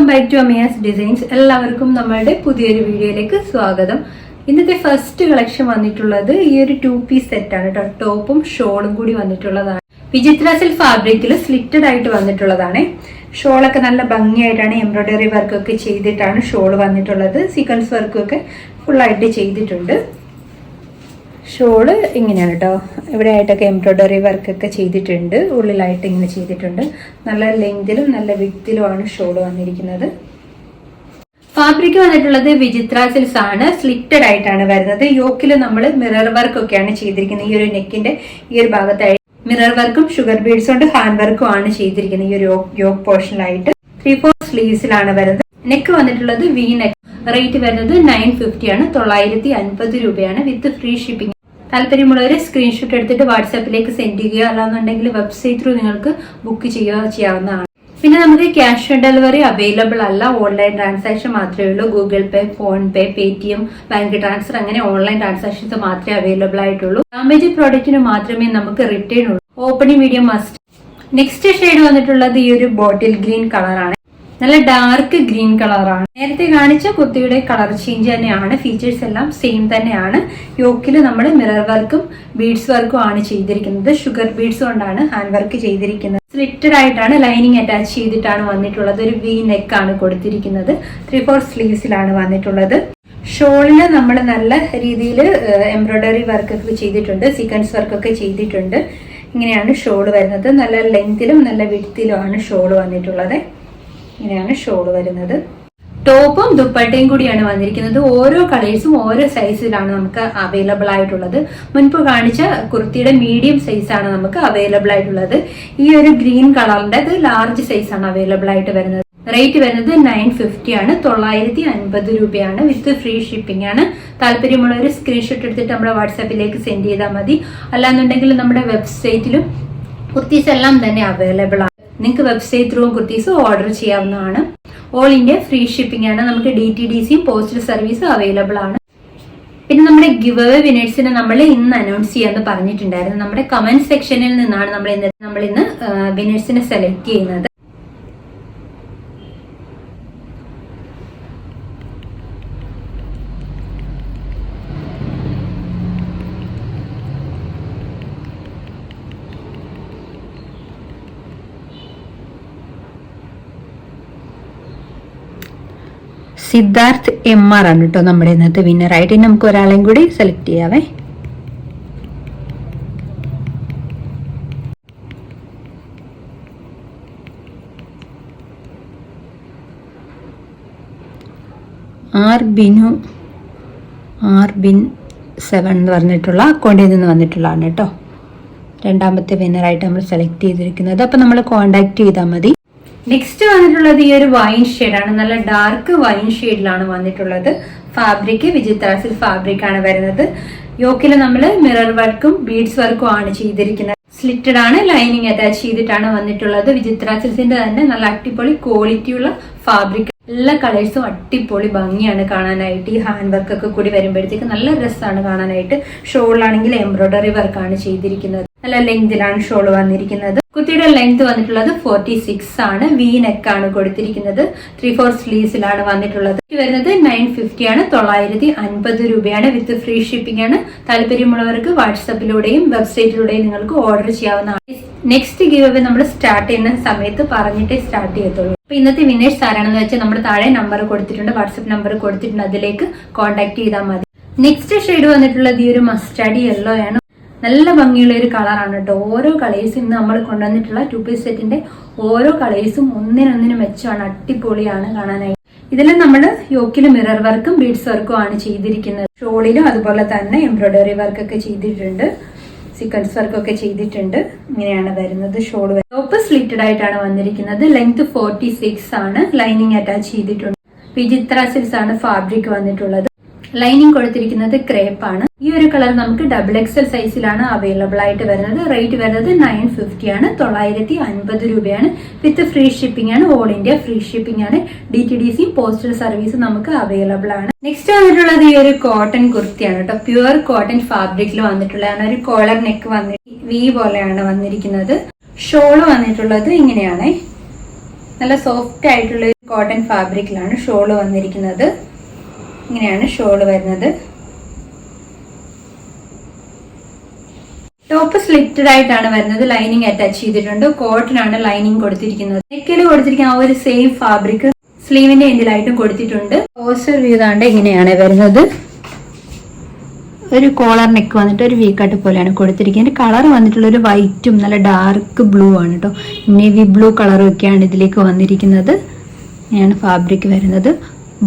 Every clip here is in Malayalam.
Welcome back to Amiya's designs എല്ലാവർക്കും നമ്മളുടെ പുതിയൊരു വീഡിയോയിലേക്ക് സ്വാഗതം. ഇന്നത്തെ ഫസ്റ്റ് കളക്ഷൻ വന്നിട്ടുള്ളത് ഈ ഒരു ടു പീസ് സെറ്റ് ആണ് കേട്ടോ. ടോപ്പും ഷോളും കൂടി വന്നിട്ടുള്ളതാണ്. വിചിത്ര സിൽ ഫാബ്രിക്കിൽ സ്ലിറ്റഡ് ആയിട്ട് വന്നിട്ടുള്ളതാണ്. ഷോളൊക്കെ നല്ല ഭംഗിയായിട്ടാണ് എംബ്രോയ്ഡറി വർക്കൊക്കെ ചെയ്തിട്ടാണ് ഷോൾ വന്നിട്ടുള്ളത്. സീക്വൻസ് വർക്കൊക്കെ ഫുള്ളായിട്ട് ചെയ്തിട്ടുണ്ട്. ഷോൾ ഇങ്ങനെയാണ് കേട്ടോ ഇവിടെ ആയിട്ടൊക്കെ എംബ്രോയ്ഡറി വർക്കൊക്കെ ചെയ്തിട്ടുണ്ട്. ഉള്ളിലായിട്ട് ഇങ്ങനെ ചെയ്തിട്ടുണ്ട്. നല്ല ലെങ്തിലും നല്ല വിത്തിലുമാണ് ഷോൾ വന്നിരിക്കുന്നത്. ഫാബ്രിക് വന്നിട്ടുള്ളത് വിചിത്ര സിൽസ് ആണ്. സ്ലിറ്റഡ് ആയിട്ടാണ് വരുന്നത്. യോക്കിൽ നമ്മൾ മിറർ വർക്ക് ഒക്കെയാണ് ചെയ്തിരിക്കുന്നത്. ഈ ഒരു നെക്കിന്റെ ഈ ഒരു ഭാഗത്തായി മിറർ വർക്കും ഷുഗർ ബീഡ്സ് കൊണ്ട് ഹാൻഡ് വർക്കും ആണ് ചെയ്തിരിക്കുന്നത് ഈ ഒരു യോക്ക് പോർഷനിലായിട്ട് ത്രീ ഫോർ സ്ലീവ്സിലാണ് വരുന്നത്. നെക്ക് വന്നിട്ടുള്ളത് വി നെക്ക് റേറ്റ് വരുന്നത് നയൻ ഫിഫ്റ്റി ആണ്. തൊള്ളായിരത്തി അൻപത് രൂപയാണ്. വിത്ത് ഫ്രീ ഷിപ്പിംഗ് താല്പര്യമുള്ളവർ സ്ക്രീൻഷോട്ട് എടുത്തിട്ട് വാട്സാപ്പിലേക്ക് സെൻഡ് ചെയ്യുക. അല്ലാന്നുണ്ടെങ്കിൽ വെബ്സൈറ്റ് ത്രൂ നിങ്ങൾക്ക് ബുക്ക് ചെയ്യുക ചെയ്യാവുന്നതാണ്. പിന്നെ നമുക്ക് ക്യാഷ് ഓൺ ഡെലിവറി അവൈലബിൾ അല്ല. ഓൺലൈൻ ട്രാൻസാക്ഷൻ മാത്രമേ ഉള്ളൂ. Google Pay PhonePe Paytm bank transfer അങ്ങനെ ഓൺലൈൻ ട്രാൻസാക്ഷൻസ് മാത്രമേ അവൈലബിൾ ആയിട്ടുള്ളൂ. ഡാമേജ് പ്രോഡക്റ്റിന് മാത്രമേ നമുക്ക് റിട്ടേൺ ഉള്ളൂ. Opening video must next shade വന്നിട്ടുള്ളത് ഈ ഒരു ബോട്ടിൽ ഗ്രീൻ കളറാണ് നല്ല ഡാർക്ക് ഗ്രീൻ കളറാണ് നേരത്തെ കാണിച്ച കുർത്തിയുടെ കളർ ചേഞ്ച് തന്നെയാണ് ഫീച്ചേഴ്സ് എല്ലാം സെയിം തന്നെയാണ്. യോക്കിൽ നമ്മൾ മിറർ വർക്കും ബീഡ്സ് വർക്കും ആണ് ചെയ്തിരിക്കുന്നത്. ഷുഗർ ബീഡ്സ് കൊണ്ടാണ് ഹാൻഡ് വർക്ക് ചെയ്തിരിക്കുന്നത്. സ്ലിറ്റഡ് ആയിട്ടാണ് ലൈനിങ് അറ്റാച്ച് ചെയ്തിട്ടാണ് വന്നിട്ടുള്ളത്. ഒരു വി നെക്ക് ആണ് കൊടുത്തിരിക്കുന്നത്. ത്രീ ഫോർ സ്ലീവ്സിലാണ് വന്നിട്ടുള്ളത്. ഷോളിന് നമ്മൾ നല്ല രീതിയിൽ എംബ്രോയ്ഡറി വർക്കൊക്കെ ചെയ്തിട്ടുണ്ട്. സീക്വൻസ് വർക്കൊക്കെ ചെയ്തിട്ടുണ്ട്. ഇങ്ങനെയാണ് ഷോൾ വരുന്നത്. നല്ല ലെങ്തിലും നല്ല വിടുത്തിലുമാണ് ഷോൾ വന്നിട്ടുള്ളത്. ഇങ്ങനെയാണ് ഷോൾ വരുന്നത്. ടോപ്പും ദുപ്പട്ടയും കൂടിയാണ് വന്നിരിക്കുന്നത്. ഓരോ കളേഴ്സും ഓരോ സൈസിലാണ് നമുക്ക് അവൈലബിൾ ആയിട്ടുള്ളത്. മുൻപ് കാണിച്ച കുർത്തിയുടെ മീഡിയം സൈസാണ് നമുക്ക് അവൈലബിൾ ആയിട്ടുള്ളത്. ഈ ഒരു ഗ്രീൻ കളറിന്റെ അത് ലാർജ് സൈസാണ് അവൈലബിൾ ആയിട്ട് വരുന്നത്. റേറ്റ് വരുന്നത് നയൻ ഫിഫ്റ്റി ആണ്. തൊള്ളായിരത്തി അൻപത് രൂപയാണ്. വിത്ത് ഫ്രീ ഷിപ്പിംഗ് ആണ്. താല്പര്യമുള്ളവർ സ്ക്രീൻഷോട്ട് എടുത്തിട്ട് നമ്മുടെ വാട്സാപ്പിലേക്ക് സെൻഡ് ചെയ്താൽ മതി. അല്ലാന്നുണ്ടെങ്കിൽ നമ്മുടെ വെബ്സൈറ്റിലും കുർത്തീസ് എല്ലാം തന്നെ അവൈലബിൾ ആണ് നിങ്ങൾക്ക് വെബ്സൈറ്റ് ത്രൂ കുർത്തീസ് ഓർഡർ ചെയ്യാവുന്നതാണ്. ഓൾ ഇന്ത്യ ഫ്രീ ഷിപ്പിംഗ് ആണ്. നമുക്ക് ഡി ടി ഡി സിയും പോസ്റ്റൽ സർവീസും അവൈലബിൾ ആണ്. പിന്നെ നമ്മുടെ ഗിവ് അവേ വിനേഴ്സിനെ നമ്മൾ ഇന്ന് അനൗൺസ് ചെയ്യാന്ന് പറഞ്ഞിട്ടുണ്ടായിരുന്നു. നമ്മുടെ കമന്റ് സെക്ഷനിൽ നിന്നാണ് നമ്മൾ ഇന്ന് നമ്മൾ ഇന്ന് വിനേഴ്സിനെ സെലക്ട് ചെയ്യുന്നത്. സിദ്ധാർത്ഥ് എം ആർ ആണ് കേട്ടോ നമ്മുടെ ഇന്നത്തെ വിന്നർ ആയിട്ട് ഇനി നമുക്ക് ഒരാളെയും കൂടി select ചെയ്യാവേ. R Binu R bin seven എന്ന് പറഞ്ഞിട്ടുള്ള അക്കൗണ്ടിൽ നിന്ന് വന്നിട്ടുള്ളതാണ് കേട്ടോ രണ്ടാമത്തെ വിന്നറായിട്ട് നമ്മൾ സെലക്ട് ചെയ്തിരിക്കുന്നത്. അപ്പം നമ്മൾ കോണ്ടാക്ട് ചെയ്താൽ മതി. നെക്സ്റ്റ് വന്നിട്ടുള്ളത് ഈ ഒരു വൈൻ ഷെയ്ഡാണ് നല്ല ഡാർക്ക് വൈൻ ഷെയ്ഡിലാണ് വന്നിട്ടുള്ളത്. ഫാബ്രിക് വിജിത്രാസിൽ ഫാബ്രിക് ആണ് വരുന്നത്. യോക്കിൽ നമ്മൾ മിറർ വർക്കും ബീഡ്സ് വർക്കും ആണ് ചെയ്തിരിക്കുന്നത്. സ്ലിറ്റഡ് ആണ് ലൈനിങ് അറ്റാച്ച് ചെയ്തിട്ടാണ് വന്നിട്ടുള്ളത്. വിചിത്ര സിൽസിന്റെ തന്നെ നല്ല അടിപൊളി ക്വാളിറ്റിയുള്ള ഫാബ്രിക് എല്ലാ കളേഴ്സും അടിപൊളി ഭംഗിയാണ് കാണാനായിട്ട്. ഈ ഹാൻഡ് വർക്ക് ഒക്കെ കൂടി വരുമ്പോഴത്തേക്ക് നല്ല രസമാണ് കാണാനായിട്ട്. ഷോളിലാണെങ്കിൽ എംബ്രോയ്ഡറി വർക്കാണ് ചെയ്തിരിക്കുന്നത്. നല്ല ലെങ്തിലാണ് ഷോൾ വന്നിരിക്കുന്നത്. കുത്തിയുടെ ലെങ്ത് വന്നിട്ടുള്ളത് ഫോർട്ടി സിക്സ് ആണ്. വി നെക്ക് ആണ് കൊടുത്തിരിക്കുന്നത്. ത്രീ ഫോർ സ്ലീവ്സിലാണ് വന്നിട്ടുള്ളത് വരുന്നത് നയൻ ഫിഫ്റ്റി ആണ്. തൊള്ളായിരത്തി അൻപത് രൂപയാണ്. വിത്ത് ഫ്രീ ഷിപ്പിംഗ് ആണ്. താല്പര്യമുള്ളവർക്ക് വാട്സപ്പിലൂടെയും വെബ്സൈറ്റിലൂടെയും നിങ്ങൾക്ക് ഓർഡർ ചെയ്യാവുന്നതാണ്. നെക്സ്റ്റ് ഗീവ് നമ്മൾ സ്റ്റാർട്ട് ചെയ്യുന്ന സമയത്ത് പറഞ്ഞിട്ടേ സ്റ്റാർട്ട് ചെയ്യത്തുള്ളൂ. അപ്പൊ ഇന്നത്തെ വിനേഷ് ആരാണെന്ന് വെച്ചാൽ നമ്മുടെ താഴെ നമ്പർ കൊടുത്തിട്ടുണ്ട്. വാട്സപ്പ് നമ്പർ കൊടുത്തിട്ടുണ്ട്. അതിലേക്ക് കോൺടാക്ട് ചെയ്താൽ മതി. നെക്സ്റ്റ് ഷെയ്ഡ് വന്നിട്ടുള്ളത് ഈ ഒരു മസ്റ്റാഡി യെല്ലോ ആണ്. നല്ല ഭംഗിയുള്ള ഒരു കളറാണ് കേട്ടോ ഓരോ കളേഴ്സും ഇന്ന് നമ്മൾ കൊണ്ടുവന്നിട്ടുള്ള ടു പീസ് സെറ്റിന്റെ ഓരോ കളേഴ്സും ഒന്നിനൊന്നിനും മെച്ചമാണ് അടിപൊളിയാണ് കാണാനായി. ഇതിൽ നമ്മൾ യോക്കിൽ മിറർ വർക്കും ബീഡ്സ് വർക്കും ആണ് ചെയ്തിരിക്കുന്നത്. ഷോളിലും അതുപോലെ തന്നെ എംബ്രോയിഡറി വർക്കൊക്കെ ചെയ്തിട്ടുണ്ട്. സീക്വൻസ് വർക്കൊക്കെ ചെയ്തിട്ടുണ്ട്. ഇങ്ങനെയാണ് വരുന്നത് ഷോൾ ടോപ്പ് സ്ലിറ്റഡ് ആയിട്ടാണ് വന്നിരിക്കുന്നത്. ലെങ്ത് ഫോർട്ടി സിക്സ് ആണ്. ലൈനിങ് അറ്റാച്ച് ചെയ്തിട്ടുണ്ട്. വിചിത്ര സിൽസ് ആണ് ഫാബ്രിക് വന്നിട്ടുള്ളത്. ലൈനിങ് കൊടുത്തിരിക്കുന്നത് ക്രേപ്പ് ആണ്. ഈ ഒരു കളർ നമുക്ക് ഡബിൾ എക്സൽ സൈസിലാണ് അവൈലബിൾ ആയിട്ട് വരുന്നത്. റേറ്റ് വരുന്നത് നയൻ ഫിഫ്റ്റി ആണ്. തൊള്ളായിരത്തി അൻപത് രൂപയാണ്. വിത്ത് ഫ്രീ ഷിപ്പിംഗ് ആണ്. ഓൾ ഇന്ത്യ ഫ്രീ ഷിപ്പിംഗ് ആണ്. D T D C postal service നമുക്ക് അവൈലബിൾ ആണ്. നെക്സ്റ്റ് വന്നിട്ടുള്ളത് ഈ ഒരു കോട്ടൺ കുർത്തിയാണ് കേട്ടോ. പ്യുവർ കോട്ടൺ ഫാബ്രിക്കിൽ വന്നിട്ടുള്ളതാണ്. ഒരു കോളർ നെക്ക് വന്നി വി പോലെയാണ് വന്നിരിക്കുന്നത്. ഷോൾ വന്നിട്ടുള്ളത് ഇങ്ങനെയാണ്. നല്ല സോഫ്റ്റ് ആയിട്ടുള്ള കോട്ടൺ ഫാബ്രിക്കിലാണ് ഷോൾ വന്നിരിക്കുന്നത്. ഇങ്ങനെയാണ് ഷോൾ വരുന്നത്. ടോപ്പ് സ്ലിറ്റഡ് ആയിട്ടാണ് വരുന്നത്. ലൈനിങ് അറ്റാച്ച് ചെയ്തിട്ടുണ്ട്. കോട്ടൺ ആണ് ലൈനിങ് കൊടുത്തിരിക്കുന്നത്. നെക്കിൽ കൊടുത്തിരിക്കുന്ന ആ ഒരു സെയിം ഫാബ്രിക് സ്ലീവിന്റെ എന്തിലായിട്ടും കൊടുത്തിട്ടുണ്ട്. ഓസർ വ്യൂ താണ്ട് ഇങ്ങനെയാണ് വരുന്നത്. ഒരു കോളർ നെക്ക് വന്നിട്ട് ഒരു വീക്കാട്ട് പോലെയാണ് കൊടുത്തിരിക്കുന്നത്. കളർ വന്നിട്ടുള്ള ഒരു വൈറ്റും നല്ല ഡാർക്ക് ബ്ലൂ ആണ് കേട്ടോ നേവി ബ്ലൂ കളറും ഒക്കെയാണ് ഇതിലേക്ക് വന്നിരിക്കുന്നത്. ഇങ്ങനെയാണ് ഫാബ്രിക് വരുന്നത്.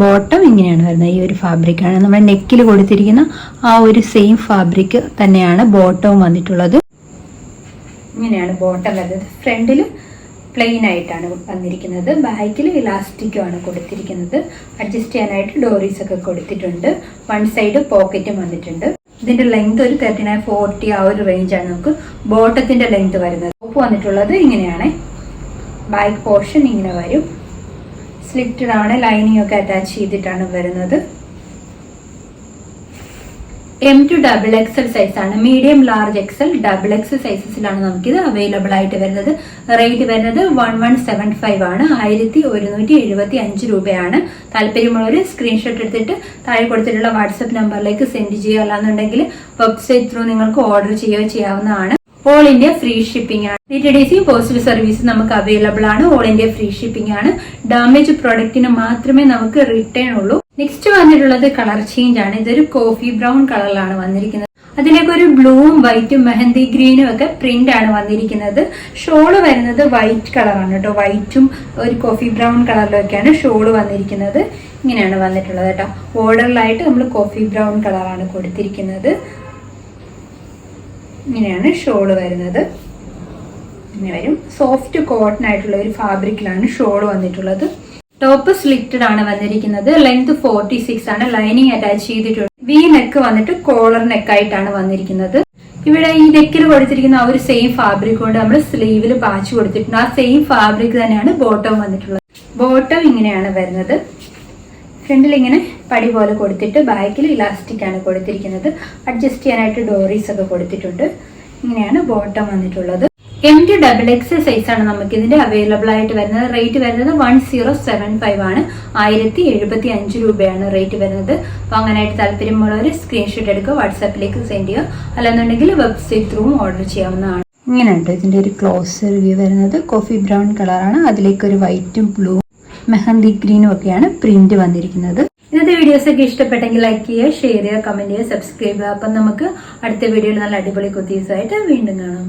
ബോട്ടം ഇങ്ങനെയാണ് വരുന്നത്. ഈ ഒരു ഫാബ്രിക്കാണ് നമ്മുടെ നെക്കിൽ കൊടുത്തിരിക്കുന്ന ആ ഒരു സെയിം ഫാബ്രിക് തന്നെയാണ് ബോട്ടവും വന്നിട്ടുള്ളത്. ഇങ്ങനെയാണ് ബോട്ടം വരുന്നത്. ഫ്രണ്ടിൽ പ്ലെയിൻ ആയിട്ടാണ് വന്നിരിക്കുന്നത്. ബാക്കിൽ ഇലാസ്റ്റിക്കും ആണ് കൊടുത്തിരിക്കുന്നത്. അഡ്ജസ്റ്റ് ചെയ്യാനായിട്ട് ഡോറീസ് ഒക്കെ കൊടുത്തിട്ടുണ്ട്. വൺ സൈഡ് പോക്കറ്റും വന്നിട്ടുണ്ട്. ഇതിന്റെ ലെങ്ത് ഒരു തേർട്ടി നയൻ ഫോർട്ടി ആ ഒരു റേഞ്ചാണ് നമുക്ക് ബോട്ടത്തിന്റെ ലെങ്ത് വരുന്നത്. ടോപ്പ് വന്നിട്ടുള്ളത് ഇങ്ങനെയാണ്. ബാക്ക് പോർഷൻ ഇങ്ങനെ വരും. സ്ലിറ്റഡ് ആണ് ലൈനിങ് ഒക്കെ അറ്റാച്ച് ചെയ്തിട്ടാണ് വരുന്നത്. M to double XL size ആണ്. Medium large XL double XL സൈസസിലാണ് നമുക്കിത് അവൈലബിൾ ആയിട്ട് വരുന്നത്. റേറ്റ് വരുന്നത് വൺ വൺ സെവൻ ഫൈവ് ആണ്. ആയിരത്തി ഒരുന്നൂറ്റി എഴുപത്തി അഞ്ച് രൂപയാണ്. താല്പര്യമുള്ളവർ സ്ക്രീൻഷോട്ട് എടുത്തിട്ട് താഴെ കൊടുത്തിട്ടുള്ള വാട്സപ്പ് നമ്പറിലേക്ക് സെൻഡ് ചെയ്യുക അല്ലാന്നുണ്ടെങ്കിൽ വെബ്സൈറ്റ് ത്രൂ നിങ്ങൾക്ക് ഓർഡർ ചെയ്യുകയോ ചെയ്യാവുന്നതാണ്. ഓൾ ഇന്ത്യ ഫ്രീ ഷിപ്പിംഗ് ആണ്. D T D C postal service നമുക്ക് അവൈലബിൾ ആണ്. ഓൾ ഇന്ത്യ ഫ്രീ ഷിപ്പിംഗ് ആണ്. ഡാമേജ് പ്രോഡക്റ്റിന് മാത്രമേ നമുക്ക് റിട്ടേൺ ഉള്ളൂ. നെക്സ്റ്റ് വന്നിട്ടുള്ളത് കളർ ചേഞ്ച് ആണ്. ഇതൊരു കോഫി ബ്രൗൺ കളറിലാണ് വന്നിരിക്കുന്നത്. അതിലേക്ക് ഒരു ബ്ലൂവും വൈറ്റും മെഹന്തി ഗ്രീനും ഒക്കെ പ്രിന്റ് ആണ് വന്നിരിക്കുന്നത്. ഷോൾ വരുന്നത് വൈറ്റ് കളറാണ് കേട്ടോ. വൈറ്റും ഒരു കോഫി ബ്രൗൺ കളറിലൊക്കെയാണ് ഷോൾ വന്നിരിക്കുന്നത്. ഇങ്ങനെയാണ് വന്നിട്ടുള്ളത് കേട്ടോ. ബോർഡറിലായിട്ട് നമ്മൾ കോഫി ബ്രൗൺ കളറാണ് കൊടുത്തിരിക്കുന്നത്. ഇങ്ങനെയാണ് ഷോൾ വരുന്നത്. ഇങ്ങനെ വരും. സോഫ്റ്റ് കോട്ടൺ ആയിട്ടുള്ള ഒരു ഫാബ്രിക്കിലാണ് ഷോൾ വന്നിട്ടുള്ളത്. ടോപ്പ് സ്ലിറ്റഡ് ആണ് വന്നിരിക്കുന്നത്. ലെങ്ത് ഫോർട്ടി സിക്സ് ആണ്. ലൈനിങ് അറ്റാച്ച് ചെയ്തിട്ടുണ്ട്. വി നെക്ക് വന്നിട്ട് കോളർ നെക്കായിട്ടാണ് വന്നിരിക്കുന്നത്. ഇവിടെ ഈ നെക്കിൽ കൊടുത്തിരിക്കുന്ന ആ ഒരു സെയിം ഫാബ്രിക് കൊണ്ട് നമ്മൾ സ്ലീവിൽ പാച്ച് കൊടുത്തിട്ടുണ്ട്. ആ സെയിം ഫാബ്രിക് തന്നെയാണ് ബോട്ടം വന്നിട്ടുള്ളത്. ബോട്ടം ഇങ്ങനെയാണ് വരുന്നത്. ഫ്രണ്ടിൽ ഇങ്ങനെ പടി പോലെ കൊടുത്തിട്ട് ബാക്കിൽ ഇലാസ്റ്റിക് ആണ് കൊടുത്തിരിക്കുന്നത്. അഡ്ജസ്റ്റ് ചെയ്യാനായിട്ട് ഡോറീസ് ഒക്കെ കൊടുത്തിട്ടുണ്ട്. ഇങ്ങനെയാണ് ബോട്ടം വന്നിട്ടുള്ളത്. M T double X size ആണ് നമുക്ക് ഇതിന്റെ അവൈലബിൾ ആയിട്ട് വരുന്നത്. റേറ്റ് വരുന്നത് വൺ സീറോ സെവൻ ഫൈവ് ആണ്. ആയിരത്തി എഴുപത്തി അഞ്ച് രൂപയാണ് റേറ്റ് വരുന്നത്. അപ്പോൾ അങ്ങനെയായിട്ട് താല്പര്യമുള്ളവർ സ്ക്രീൻഷോട്ട് എടുക്കുക വാട്സാപ്പിലേക്ക് സെൻഡ് ചെയ്യുക. അല്ലെന്നുണ്ടെങ്കിൽ വെബ്സൈറ്റ് ത്രൂ ഓർഡർ ചെയ്യാവുന്നതാണ്. ഇങ്ങനെയുണ്ട്. ഇതിന്റെ ഒരു ക്ലോസ് റിവ്യൂ വരുന്നത്. കോഫി ബ്രൗൺ കളറാണ് അതിലേക്ക് ഒരു വൈറ്റും ബ്ലൂ മെഹന്തി ഗ്രീനും ഒക്കെയാണ് പ്രിന്റ് വന്നിരിക്കുന്നത്. ഇന്നത്തെ വീഡിയോസ് ഒക്കെ ഇഷ്ടപ്പെട്ടെങ്കിൽ ലൈക്ക് ചെയ്യുക ഷെയർ ചെയ്യുക കമന്റ് ചെയ്യുക സബ്സ്ക്രൈബ് ചെയ്യുക. അപ്പം നമുക്ക് അടുത്ത വീഡിയോയിൽ നല്ല അടിപൊളി കുത്തീസായിട്ട് വീണ്ടും കാണാം.